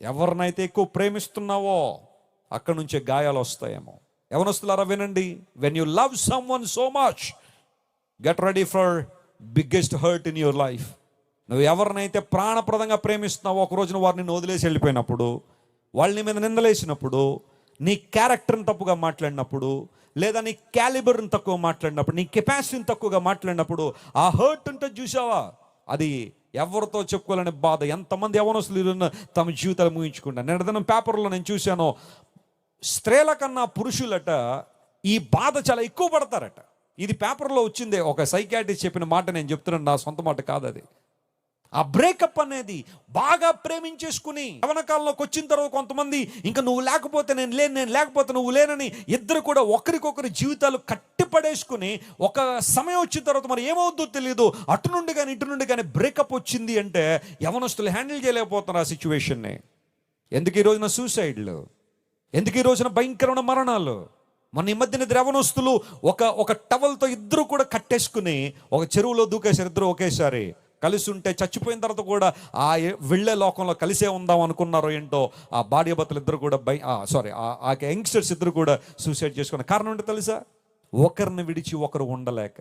ఎవరినైతే ఎక్కువ ప్రేమిస్తున్నావో అక్కడి నుంచే గాయాలు వస్తాయేమో. ఎవరొస్తున్నారా వినండి. When you love someone so much get ready for biggest hurt in your life నువ్వు ఎవరినైతే ప్రాణప్రదంగా ప్రేమిస్తున్నావో ఒక రోజున వారిని నువ్వు వదిలేసి వెళ్ళిపోయినప్పుడు వాళ్ళని మీద నిందలేసినప్పుడు నీ క్యారెక్టర్ని తప్పుగా మాట్లాడినప్పుడు లేదా నీ క్యాలిబర్ని తక్కువ మాట్లాడినప్పుడు నీ కెపాసిటీని తక్కువగా మాట్లాడినప్పుడు ఆ హర్ట్ ఉంటే చూసావా? అది ఎవరితో చెప్పుకోవాలనే బాధ ఎంతమంది యవనస్తులు తమ జీవితాలు ముగించుకుంటారు నేను ఏదైనా పేపర్లో నేను చూశాను స్త్రీల కన్నా పురుషులట ఈ బాధ చాలా ఎక్కువ పడతారట. ఇది పేపర్లో వచ్చిందే ఒక సైకాటిస్ట్ చెప్పిన మాట నేను చెప్తున్నాను నా సొంత మాట కాదు అది. ఆ బ్రేకప్ అనేది బాగా ప్రేమించేసుకుని యవన కాలంలోకి వచ్చిన తర్వాత కొంతమంది ఇంకా నువ్వు లేకపోతే నేను లేను నేను లేకపోతే నువ్వు లేనని ఇద్దరు కూడా ఒకరికొకరి జీవితాలు కట్టిపడేసుకుని ఒక సమయం వచ్చిన తర్వాత మరి ఏమవుతుందో తెలియదు అటు నుండి కానీ ఇటు నుండి కానీ బ్రేకప్ వచ్చింది అంటే యవనస్తులు హ్యాండిల్ చేయలేకపోతున్నారు ఆ సిచ్యువేషన్ని ఎందుకు ఈ రోజున సూసైడ్లు ఎందుకు ఈ రోజున భయంకరమైన మరణాలు? మన ఈ మధ్యన ద్రవణస్తులు ఒక ఒక టవల్తో ఇద్దరు కూడా కట్టేసుకుని ఒక చెరువులో దూకేశారు ఇద్దరు ఒకేసారి. కలిసి ఉంటే చచ్చిపోయిన తర్వాత కూడా ఆ వెళ్ళే లోకంలో కలిసే ఉందాం అనుకున్నారో ఏంటో ఆ భార్య భర్తలు ఇద్దరు కూడా బై సారీ ఆ యంగ్స్టర్స్ ఇద్దరు కూడా సూసైడ్ చేసుకున్న కారణం ఏంటో తెలుసా? ఒకరిని విడిచి ఒకరు ఉండలేక.